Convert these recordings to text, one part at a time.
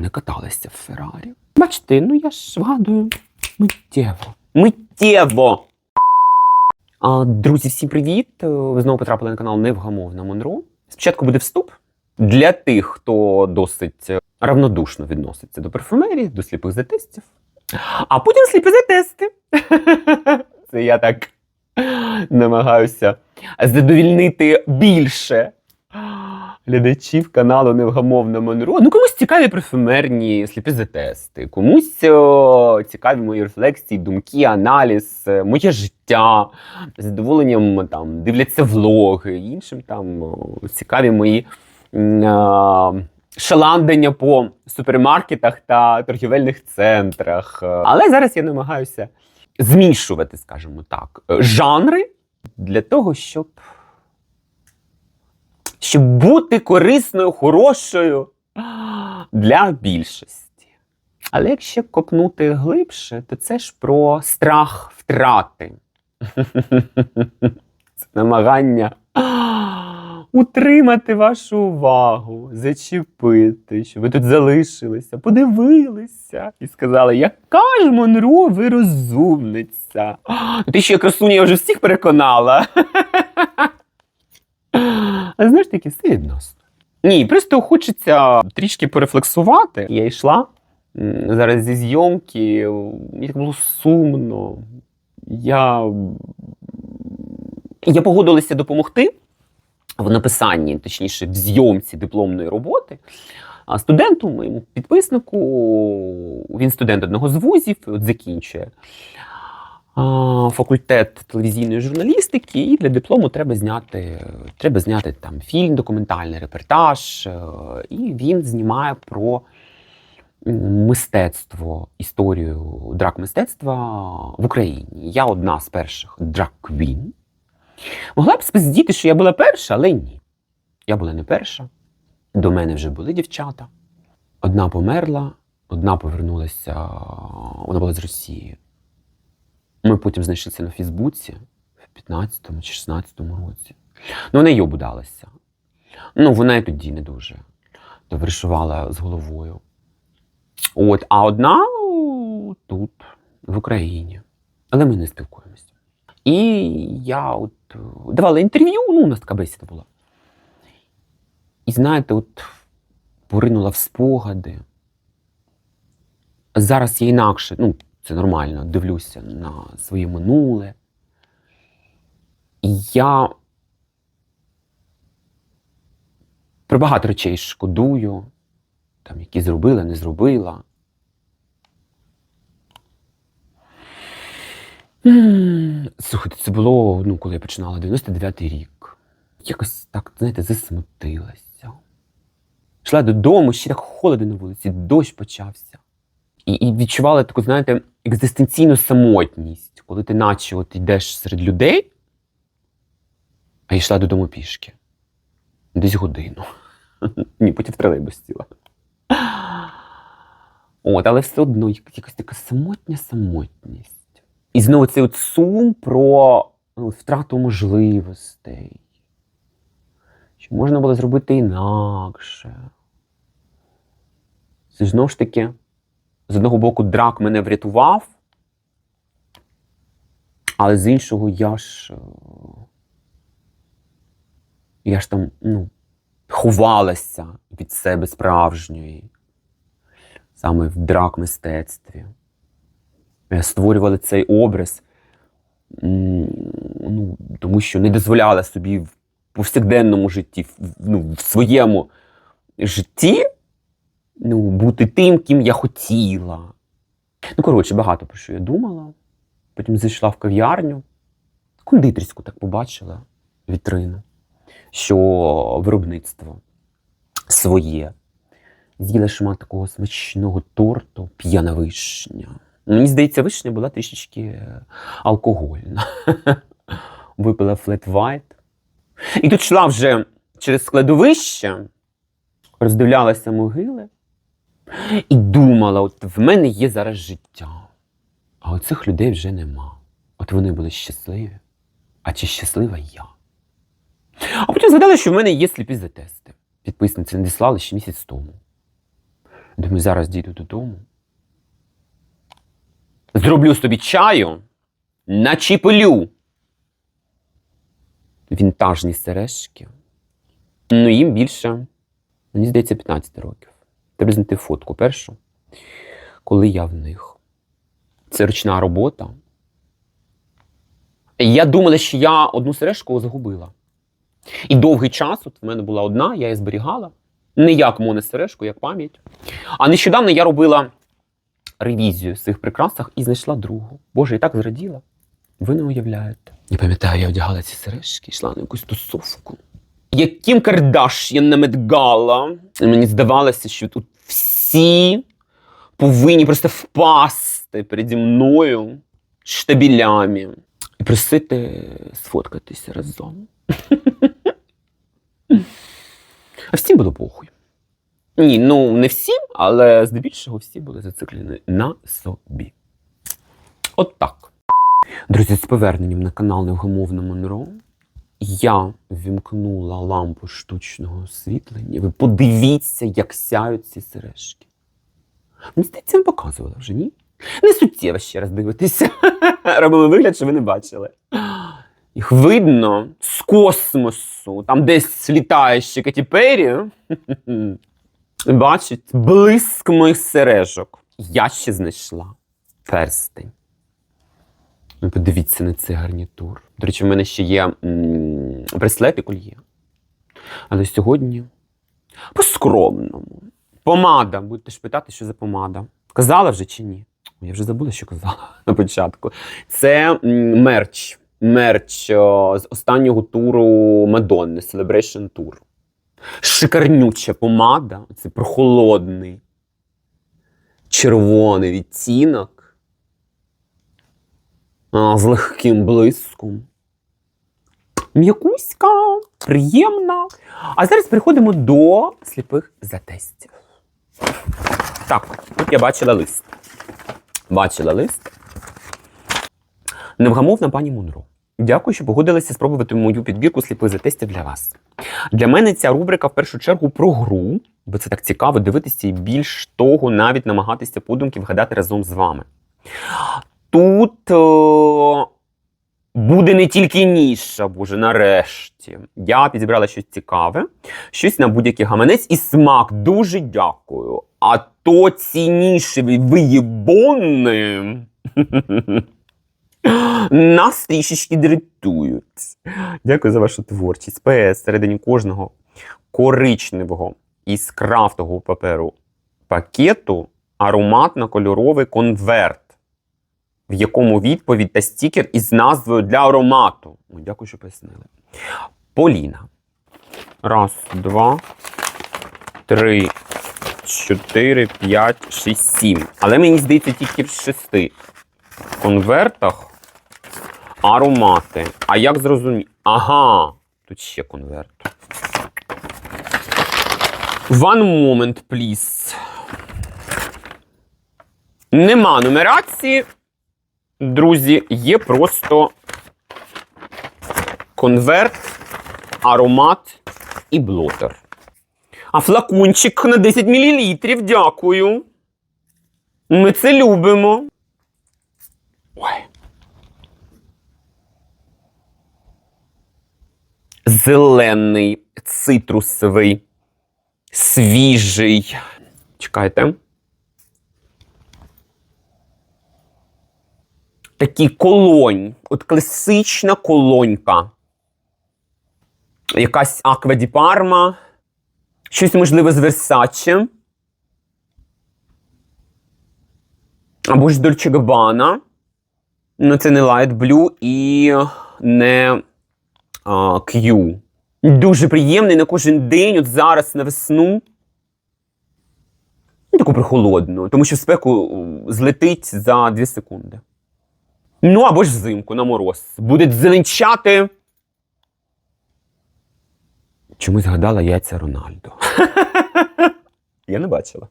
не каталася в Феррарі. Бачите, ну я ж вгадую миттєво. Миттєво! А, друзі, всім привіт! Ви знову потрапили на канал Невгамовна Монро. Спочатку буде вступ для тих, хто досить равнодушно відноситься до парфумерії, до сліпих затестів. А потім сліпі затести. Це я так намагаюся задовільнити більше глядачів каналу Невгамовна Монро. Ну, комусь цікаві парфюмерні сліпі затести, комусь о, цікаві мої рефлексії, думки, аналіз, е, моє життя. З задоволенням там дивляться влоги, іншим там о, цікаві мої м, а, шаландання по супермаркетах та торгівельних центрах. Е, Але зараз я намагаюся змішувати, скажімо так, е, жанри для того, щоб щоб бути корисною, хорошою для більшості. Але якщо копнути глибше, то це ж про страх втрати. Це намагання утримати вашу увагу, зачепити, щоб ви тут залишилися, подивилися і сказали, яка ж Монро, ви розумниця. Ти ще красуня я вже всіх переконала. А знаєш таки, все відносно. Ні, просто хочеться трішки порефлексувати. Я йшла зараз зі зйомки, так було сумно. Я, я погодилася допомогти в написанні, точніше, в зйомці дипломної роботи. А студенту, моєму підписнику, він студент одного з вузів, от закінчує факультет телевізійної журналістики, і для диплому треба зняти, треба зняти там фільм, документальний репортаж. е, І він знімає про мистецтво, історію драк-мистецтва в Україні. Я одна з перших драк-квін. Могла б спиздіти, що я була перша, але ні. Я була не перша. До мене вже були дівчата. Одна померла, одна повернулася, вона була з Росії. Ми потім знайшлися на Фейсбуці в 15-му чи 16-му році. Ну, вона й обудалася. Ну, вона і тоді не дуже товаришувала з головою. От, а одна тут, в Україні. Але ми не спілкуємося. І я от е, давала інтерв'ю, ну, у нас така бесіда була. І знаєте, от поринула в спогади. Зараз я інакше, ну, це нормально, дивлюся на своє минуле. І я про багато речей шкодую, там, які зробила, не зробила. Слухайте, це було, ну, коли я починала 99-й рік. Якось так, знаєте, засмутилася. Йшла додому, ще так холодно на вулиці, дощ почався. І, і відчувала таку, знаєте, екзистенційну самотність, коли ти наче от йдеш серед людей, а йшла додому пішки. Десь годину. Ні, потім в тролейбус сіла. От, але все одно якась така самотня самотність. І знову цей от сум про ну, втрату можливостей. Що можна було зробити інакше. Це знову ж таки, з одного боку, драк мене врятував, але з іншого я ж. е, Я ж там, ну, ховалася від себе справжньої, саме в драк-мистецтві. Я створювала цей образ, ну, тому що не дозволяла собі в повсякденному житті, в, ну, в своєму житті ну, бути тим, ким я хотіла. Ну, коротше, багато про що я думала. Потім зайшла в кав'ярню, кондитерську так побачила вітрину, що виробництво своє. З'їла шмат такого смачного торту, п'яна вишня. Мені здається, вишня була трішечки е, алкогольна. Випила флет вайт. І тут йшла вже через складовище, роздивлялася могили і думала: от в мене є зараз життя, а оцих людей вже нема. От вони були щасливі. А чи щаслива я? А потім згадала, що в мене є сліпі затести. Підписниці надіслали ще місяць тому. Думаю, зараз дійду додому. Зроблю собі чаю, начіплю вінтажні сережки. Ну, їм більше, мені здається, 15 років. Треба знайти фотку першу, коли я в них. Це ручна робота. Я думала, що я одну сережку загубила. І довгий час от в мене була одна, я її зберігала. Не як монесережку, як пам'ять. А нещодавно я робила ревізію в цих прикрасах і знайшла другу. Боже, і так зраділа. Ви не уявляєте. Я пам'ятаю, я одягала ці сережки, йшла на якусь тусовку. Як Кім Кардаш'ян на Медгала. Мені здавалося, що тут всі повинні просто впасти переді мною штабілями і просити сфоткатися разом. А всім було похуй. Ні, ну не всім, але здебільшого всі були зациклені на собі. От так. Друзі, з поверненням на канал Невгамовна Монро. Я вімкнула лампу штучного освітлення. Ви подивіться, як сяють ці сережки. Мені здається, вам показувала вже, ні? Не суттєво ще раз дивитися. Робимо вигляд, що ви не бачили. Їх видно з космосу, там десь літає ще Кеті Перрі. Бачить блиск моїх сережок. Я ще знайшла перстень. Ну, подивіться на цей гарнітур. До речі, в мене ще є браслет і кольє. Але сьогодні по-скромному. Помада. Будете ж питати, що за помада. Казала вже чи ні? Я вже забула, що казала на початку. Це мерч. Мерч з останнього туру Мадонни, Celebration Tour. Шикарнюча помада. Це прохолодний червоний відтінок. З легким блиском. М'якуська, приємна. А зараз переходимо до сліпих затестів. Так, тут я бачила лист. Бачила лист. Невгамовна пані Мунро. Дякую, що погодилися спробувати мою підбірку сліпих затестів для вас. Для мене ця рубрика в першу чергу про гру, бо це так цікаво дивитися і більш того, навіть намагатися подумки вгадати разом з вами. Тут е, буде не тільки ніша, боже, нарешті. Я підібрала щось цікаве, щось на будь-який гаманець і смак. Дуже дякую. А то ці нішеві виєбони нас трішечки дратують. Дякую за вашу творчість. ПС середині кожного коричневого із крафтового паперу пакету ароматно-кольоровий конверт в якому відповідь та стікер із назвою для аромату. Ой, Дякую, що пояснили. Поліна. Раз, два, три, чотири, п'ять, шість, сім. Але мені здається, тільки в шести конвертах аромати. А як зрозуміти? Ага, тут ще конверт. One moment, please. Нема нумерації. Друзі, є просто конверт, аромат і блотер. А флакончик на 10 мл, дякую. Ми це любимо. Ой. Зелений, цитрусовий, свіжий. Чекайте. Такий колонь, от класична колонька. Якась Аква ді Парма, щось можливе з Версаче. Або ж Дольче Габбана. Ну, це не Light Blue і не а, Q. Дуже приємний на кожен день, от зараз на весну. Ну, Таку прохолодну, тому що спеку злетить за 2 секунди. Ну, або ж взимку на мороз. Буде зеленчати. Чомусь згадала яйця Рональдо. Я не бачила.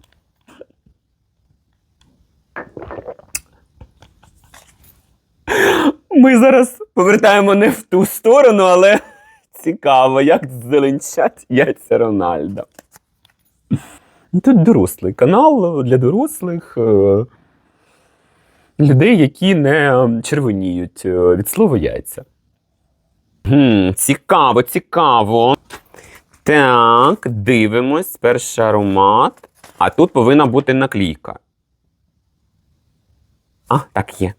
Ми зараз повертаємо не в ту сторону, але цікаво, як зеленчать яйця Рональда. Тут дорослий канал для дорослих е, людей, які не червоніють е, від слова яйця. Гм, цікаво, цікаво. Так, дивимось. Перший аромат. А тут повинна бути наклейка. А, так є.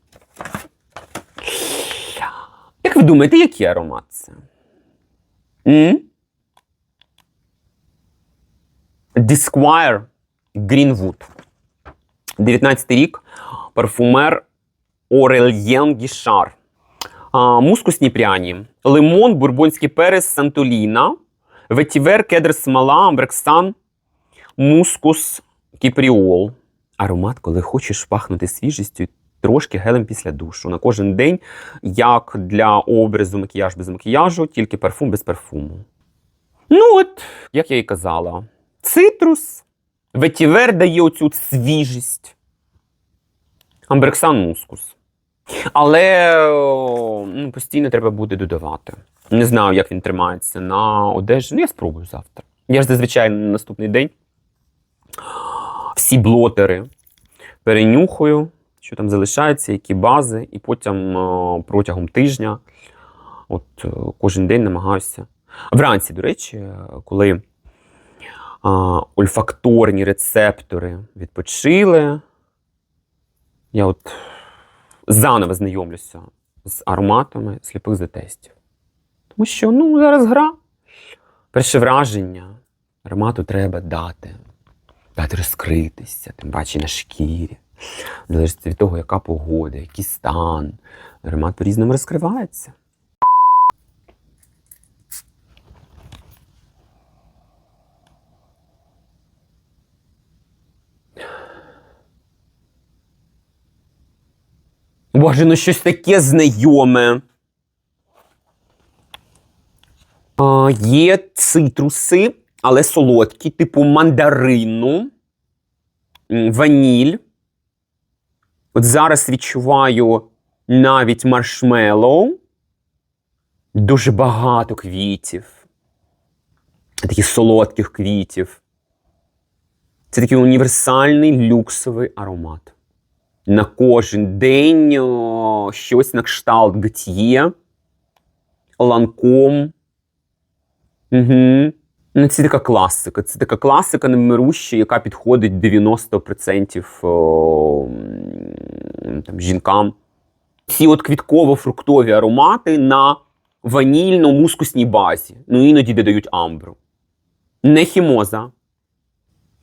Як ви думаєте, який аромат це? М? Disquire Greenwood. 19 рік. Парфумер Орельєн Гішар. Мускусні пряні. Лимон, бурбонський перець, сантоліна. Ветівер, кедр, смола, амбрексан, мускус, кіпріол. Аромат, коли хочеш пахнути свіжістю, трошки гелем після душу. На кожен день, як для образу макіяж без макіяжу, тільки парфум без парфуму. Ну, от, як я і казала, цитрус, ветівер дає оцю свіжість. Амбрексан мускус. Але ну, постійно треба буде додавати. Не знаю, як він тримається на одежі. Ну, я спробую завтра. Я ж зазвичай на наступний день всі блотери перенюхаю, що там залишається, які бази, і потім протягом тижня, от е, кожен день намагаюся. Вранці, до речі, коли а, ольфакторні рецептори відпочили, я от заново знайомлюся з ароматами сліпих затестів. Тому що ну, зараз гра. Перше враження аромату треба дати. Дати розкритися, тим паче на шкірі. Залежить від того, яка погода, який стан. Аромат по-різному розкривається. Боже, ну щось таке знайоме. А, є цитруси, але солодкі, типу мандарину, ваніль. От зараз відчуваю навіть маршмеллоу. Дуже багато квітів. Таких солодких квітів. Це такий універсальний люксовий аромат. На кожен день о, щось на кшталт Готьє, ланком. Угу. Ну, це така класика. Це така класика невмируща, яка підходить 90% о, там, жінкам. Ці от квітково-фруктові аромати на ванільно-мускусній базі. Ну, іноді додають амбру. Не хімоза.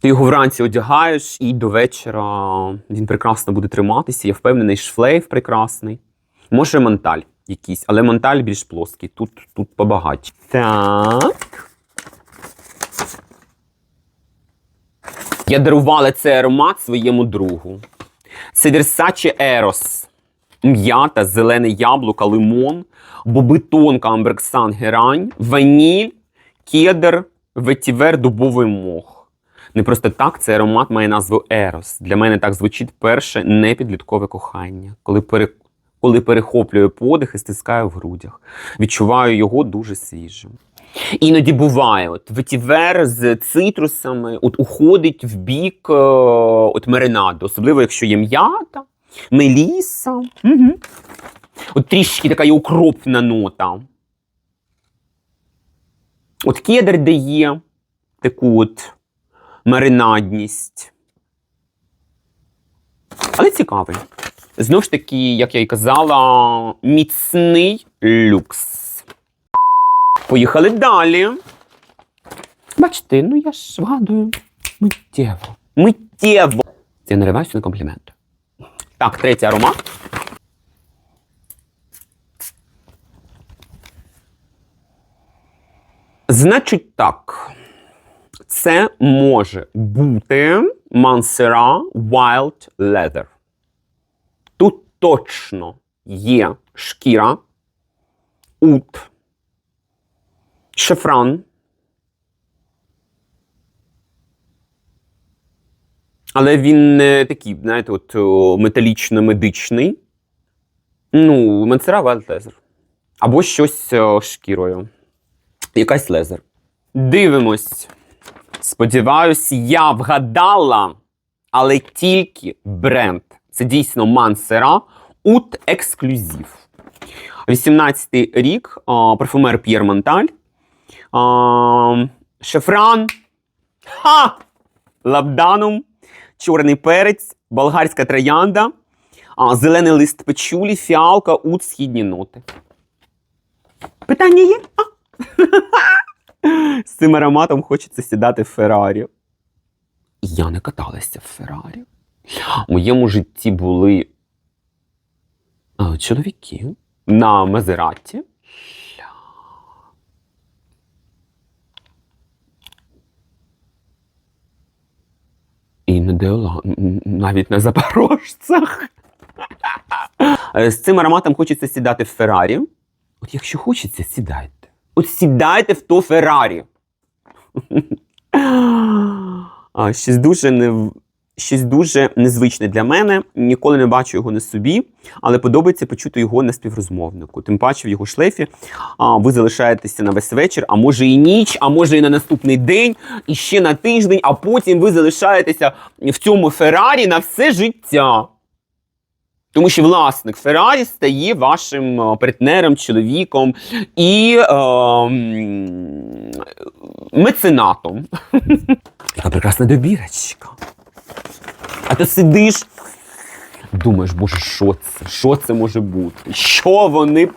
Ти його вранці одягаєш, і до вечора він прекрасно буде триматися. Я впевнений, шлейф прекрасний. Може, манталь якийсь, але манталь більш плоский. Тут, тут побагатше. Так. Я дарувала цей аромат своєму другу. Це Versace Eros. М'ята, зелене яблуко, лимон, бобитонка, амбрексан, герань, ваніль, кедр, ветівер, дубовий мох. Не просто так цей аромат має назву Ерос. Для мене так звучить перше непідліткове кохання, коли пере... коли перехоплюю подих і стискаю в грудях. Відчуваю його дуже свіжим. Іноді буває, от ветівер з цитрусами от уходить в бік е, от маринаду, особливо якщо є м'ята, меліса. Угу. От трішки така є укропна нота. От кедр дає таку от маринадність. Але цікавий. Знову ж таки, як я і казала, міцний люкс. Поїхали далі. Бачите, ну я ж вгадую миттєво. Миттєво. Я нариваюся на компліменти. Так, третій аромат. Значить так. Це може бути Mansera Wild Leather. Тут точно є шкіра, ут, шефран. Але він не такий, знаєте, от металічно-медичний. Ну, Mansera Wild Leather. Або щось шкірою. Якась лезер. Дивимось. Сподіваюсь, я вгадала, але тільки бренд. Це дійсно Мансера Ут Ексклюзив. 18-й рік, а, парфумер П'єр Монталь. Шефран. Ха! Лабданум, чорний перець, болгарська троянда, а, зелений лист печулі, фіалка, ут, східні ноти. Питання є? А? З цим ароматом хочеться сідати в Феррарі. Я не каталася в Феррарі. У моєму житті були чоловіки на Мазераті. І на Деола, навіть на запорожцях. Е, З цим ароматом хочеться сідати в Феррарі. От якщо хочеться, сідайте. От сідайте в то Феррарі. А, щось дуже не щось дуже незвичне для мене. Ніколи не бачу його на собі, але подобається почути його на співрозмовнику. Тим паче в його шлейфі а, ви залишаєтеся на весь вечір, а може і ніч, а може і на наступний день, і ще на тиждень, а потім ви залишаєтеся в цьому Феррарі на все життя. Тому що власник Феррарі стає вашим е, партнером, чоловіком і е, меценатом. Яка прекрасна добірочка. А ти сидиш, думаєш, боже, що це? Що це може бути? Що вони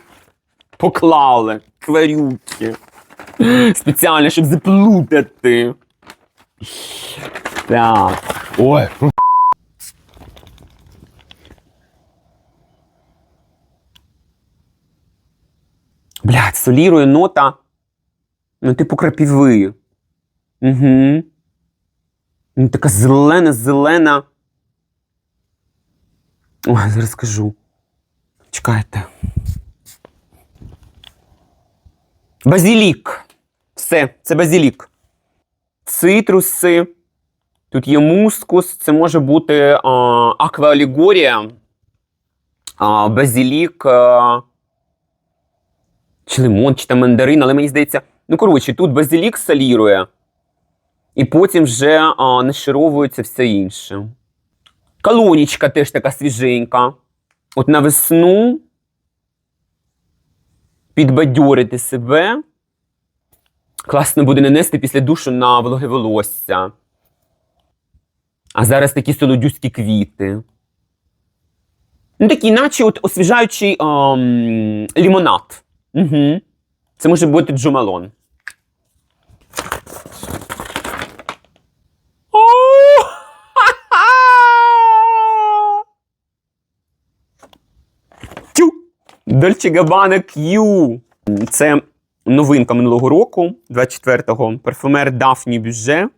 поклали? Тварюки. Спеціально, щоб заплутати. Так. Ой. Блядь, солірує нота. Ну, типу крапіви. Угу. Ну, така зелена, зелена. Ой, зараз скажу. Чекайте. Базілік. Все, це базілік. Цитруси. Тут є мускус, це може бути а, акваалегорія, а, базілік. А, чи лимон, чи там мандарин, але мені здається, ну коротше, тут базилік солірує, і потім вже а, нашаровується все інше. Колонічка теж така свіженька. От на весну підбадьорити себе. Класно буде нанести після душу на вологе волосся. А зараз такі солодюські квіти. Ну, такий, наче от освіжаючий ем, лімонад. Угу. Це може бути Джумалон. Дольче Габана Q. Це новинка минулого року, 24-го. Парфумер Дафні Бюже.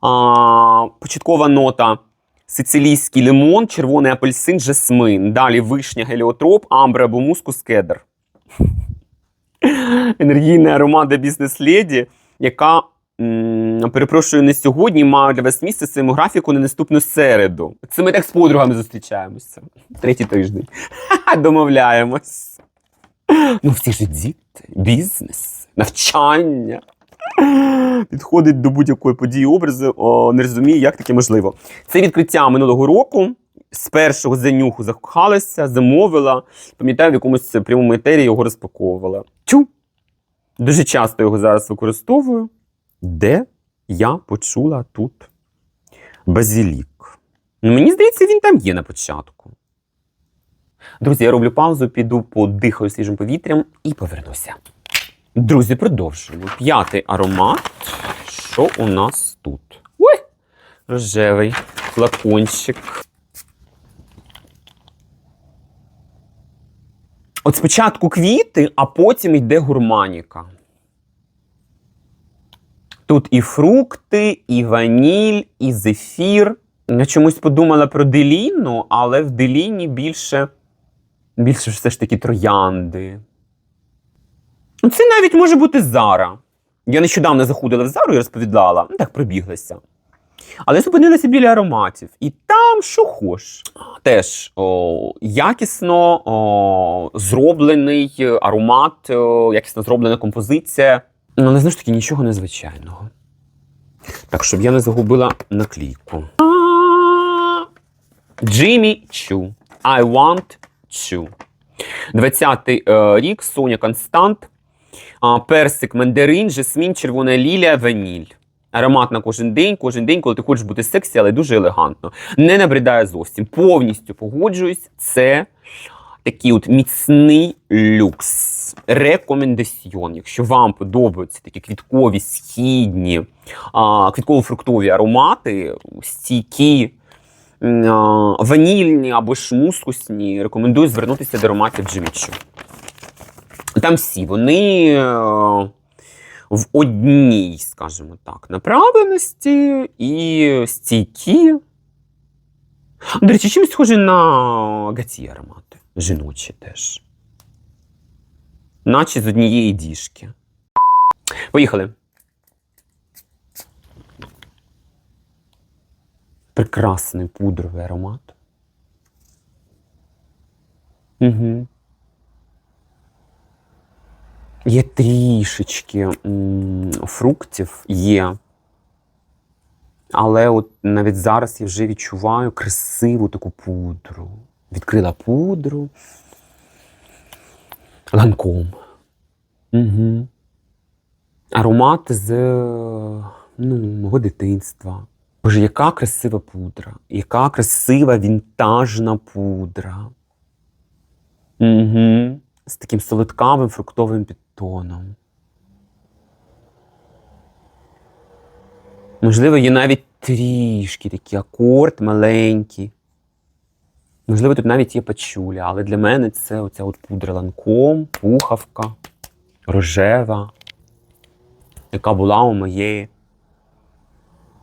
А, початкова нота сицилійський лимон, червоний апельсин, жасмин. Далі вишня, геліотроп, амбра або мускус, кедр. Енергійний аромат бізнес-леді, яка, перепрошую, не сьогодні, має для вас місце своєму графіку на наступну середу. Це ми так з подругами зустрічаємося. Третій тиждень. Домовляємось. Ну, всі ж діти, бізнес, навчання. Підходить до будь-якої події образу, не розуміє, як таке можливо. Це відкриття минулого року. З першого занюху закохалася, замовила. Пам'ятаю, в якомусь прямому етері його розпаковувала. Тю! Дуже часто його зараз використовую. Де я почула тут базілік? Ну, мені здається, він там є на початку. Друзі, я роблю паузу, піду подихаю свіжим повітрям і повернуся. Друзі, продовжуємо. П'ятий аромат. Що у нас тут? Ой! Рожевий флакончик. От спочатку квіти, а потім йде гурманіка. Тут і фрукти, і ваніль, і зефір. Я чомусь подумала про деліну, але в деліні більше, більше все ж таки троянди. Це навіть може бути Зара. Я нещодавно заходила в Зару і розповідала, ну так пробіглася. Але зупинилася біля ароматів. І там що хош. Теж о, якісно о, зроблений аромат, о, якісно зроблена композиція. Ну, але знову ж таки нічого незвичайного. Так, щоб я не загубила наклейку. Джиммі Чу. I want Чу. 20-й е, рік, Соня Констант. Персик, мандарин, жасмін, червона лілія, ваніль. Аромат на кожен день, кожен день, коли ти хочеш бути сексі, але дуже елегантно. Не набридає зовсім. Повністю погоджуюсь. Це такий от міцний люкс. Рекомендаціон. Якщо вам подобаються такі квіткові, східні, квітково-фруктові аромати, стійкі, ванільні або ж мускусні, рекомендую звернутися до ароматів Джимічу. Там всі вони е, в одній, скажімо так, направленості і стійкі. До речі, чимось схожі на гаці аромати. Жіночі теж. Наче з однієї діжки. Поїхали. Прекрасний пудровий аромат. Угу. Є трішечки фруктів, є. Але от навіть зараз я вже відчуваю красиву таку пудру. Відкрила пудру ланком. Угу. Аромат з ну, мого дитинства. Боже, яка красива пудра, яка красива вінтажна пудра. Угу. З таким солодкавим фруктовим підтоном. Можливо, є навіть трішки такий акорд маленький. Можливо, тут навіть є пачуля, але для мене це оця от пудра ланком, пухавка, рожева, яка була у моєї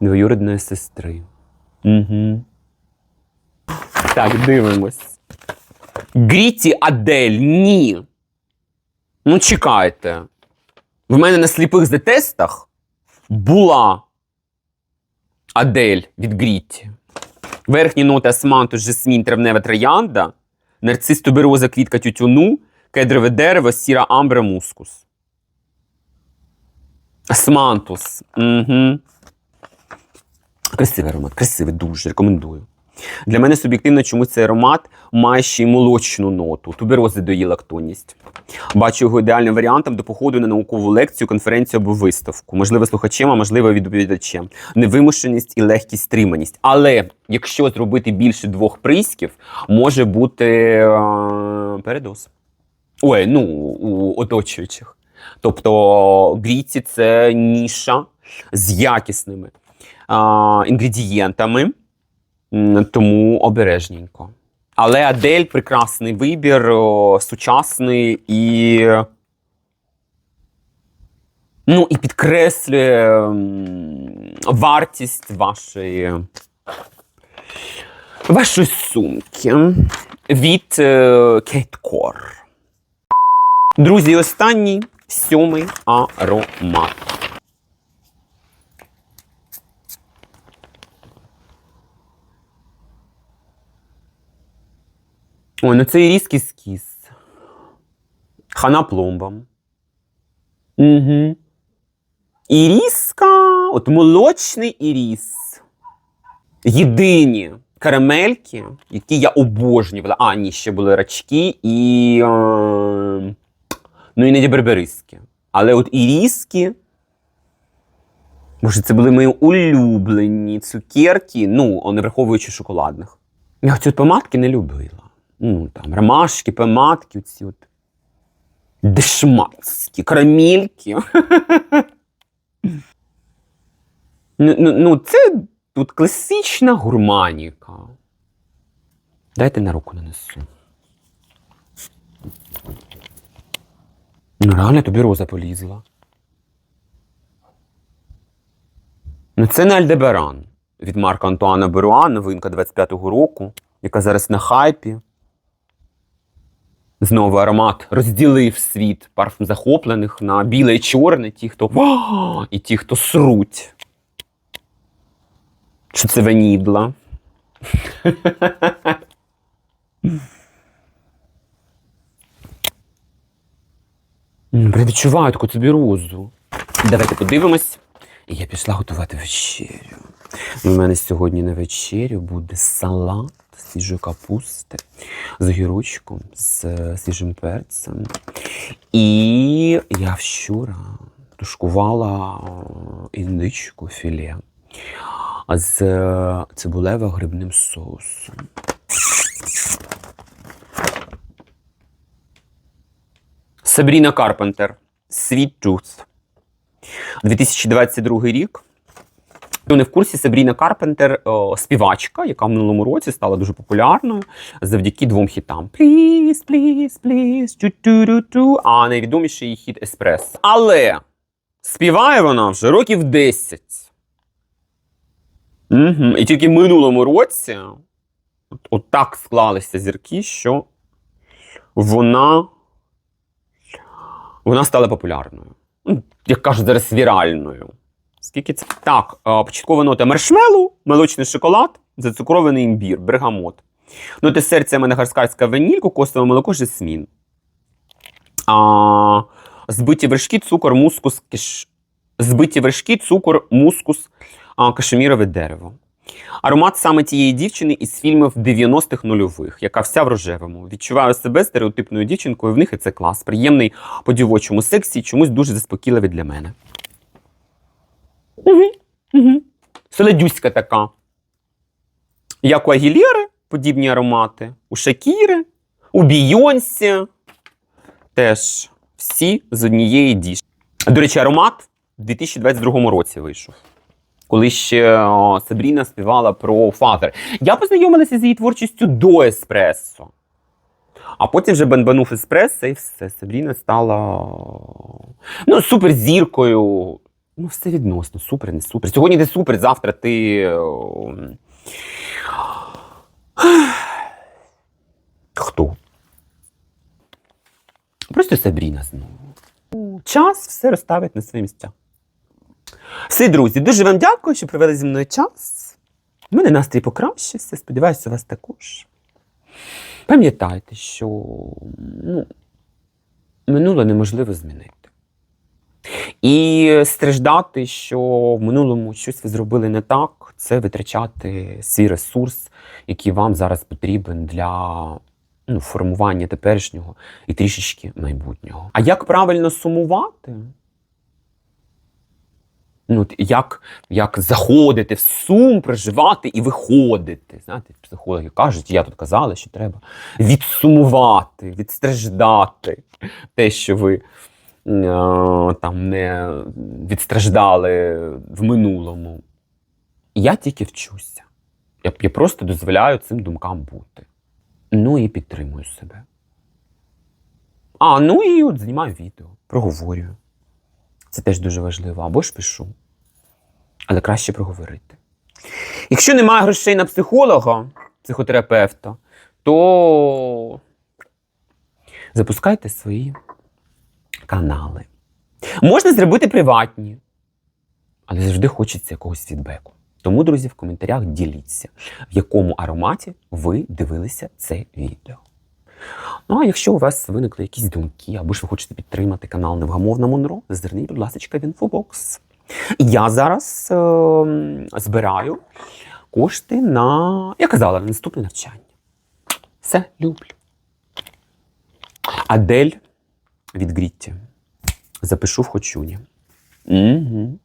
двоюрідної сестри. Угу. Так, дивимось. Гріті Адель, ні. Ну, чекайте. В мене на сліпих затестах була Адель від Гріті. Верхні ноти асманту, жасмін, травнева троянда, нарцис тубероза, квітка тютюну, кедрове дерево, сіра амбра, мускус. Асмантус. Угу. Красивий аромат, красивий, дуже рекомендую. Для мене суб'єктивно, чому цей аромат має ще й молочну ноту. Туберози дає лактонність. Бачу його ідеальним варіантом до походу на наукову лекцію, конференцію або виставку. Можливо, слухачем, а можливо, відповідачем. Невимушеність і легкість стриманість. Але якщо зробити більше двох присків, може бути е- передоз. Ой, ну, у оточуючих. Тобто гріці це ніша з якісними а, інгредієнтами, тому обережненько. Але Адель прекрасний вибір, сучасний і. Ну, і підкреслює вартість вашої, вашої сумки від е, Кейт Кор. Друзі, останній сьомий аромат. Ой, ну це іріський скіс. Хана пломбам. Угу. Іріска, от молочний іріс. Єдині карамельки, які я обожнювала. А, ні, ще були рачки і. Е, ну, іноді бербериські. Але от іріски. Боже, це були мої улюблені цукерки, ну, не враховуючи шоколадних. Я от помадки не любила. Ну, там, ромашки, помадки, ці от дешманські, карамельки. ну, ну, ну, це тут класична гурманіка. Дайте на руку нанесу. Ну, реально тобі роза полізла. Ну, це не Альдебаран від Марка Антуана Беруа, новинка 25-го року, яка зараз на хайпі. Знову аромат розділив світ парфум захоплених на біле і чорне, ті, хто і ті, хто сруть. Що це ванідла? Прям відчуваю таку тобі розу. Давайте подивимось, І я пішла готувати вечерю. У мене сьогодні на вечерю буде салат свіжої капусти, з огірочком, з е, свіжим перцем. І я вчора тушкувала е, індичку філе з е, цибулево-грибним соусом. Сабріна Карпентер. Sweet Tooth. 2022 рік. Хто не в курсі, Сабріна Карпентер о, співачка, яка в минулому році стала дуже популярною завдяки двом хітам: Please, please, please, тю-тю-тю-тю, а найвідоміший її хіт Еспрес. Але співає вона вже років 10. Угу. І тільки в минулому році от, от так склалися зірки, що вона, вона стала популярною. Ну, Як кажуть зараз, віральною. Скільки це? Так, е, початкова нота маршмеллоу, молочний шоколад, зацукрований імбір, бергамот. Ноти серця мадагаскарська ваніль, кокосове молоко, жасмін. А, збиті вершки, цукор, мускус, киш... збиті вершки, цукор, мускус, а, кашемірове дерево. Аромат саме тієї дівчини із фільмів 90-х нульових, яка вся в рожевому. Відчуваю себе стереотипною дівчинкою, в них і це клас. Приємний по дівочому сексі, чомусь дуже заспокійливий для мене. Угу. Солодюська така. Як у Агілєри, подібні аромати, у Шакіри, у Бійонсі. Теж всі з однієї діжки. До речі, аромат у 2022 році вийшов. Коли ще Сабріна співала про Фазер. Я познайомилася з її творчістю до еспресо. А потім вже банбанув еспресо, і все. Сабріна стала ну, суперзіркою. Ну, все відносно, супер, не супер. Сьогодні ти супер, завтра ти. Хто? Просто Сабріна знову. Час все розставить на свої місця. Все, друзі, дуже вам дякую, що провели зі мною час. У мене настрій покращився, сподіваюся, у вас також. Пам'ятайте, що ну, минуле неможливо змінити. І страждати, що в минулому щось ви зробили не так, це витрачати свій ресурс, який вам зараз потрібен для ну, формування теперішнього і трішечки майбутнього. А як правильно сумувати? Ну, як, як заходити в сум, проживати і виходити. Знаєте, психологи кажуть, я тут казала, що треба відсумувати, відстраждати те, що ви там не відстраждали в минулому. Я тільки вчуся. Я, я просто дозволяю цим думкам бути. Ну і підтримую себе. А, ну і от знімаю відео, проговорюю. Це теж дуже важливо. Або ж пишу. Але краще проговорити. Якщо немає грошей на психолога, психотерапевта, то запускайте свої канали. Можна зробити приватні, але завжди хочеться якогось фідбеку. Тому, друзі, в коментарях діліться, в якому ароматі ви дивилися це відео. Ну, а якщо у вас виникли якісь думки, або ж ви хочете підтримати канал Невгамовна Монро, зверніть, будь ласка, в інфобокс. Я зараз е, збираю кошти на, я казала, на наступне навчання. Все, люблю. Адель від Грітті. Запишу в Хочуні. Угу.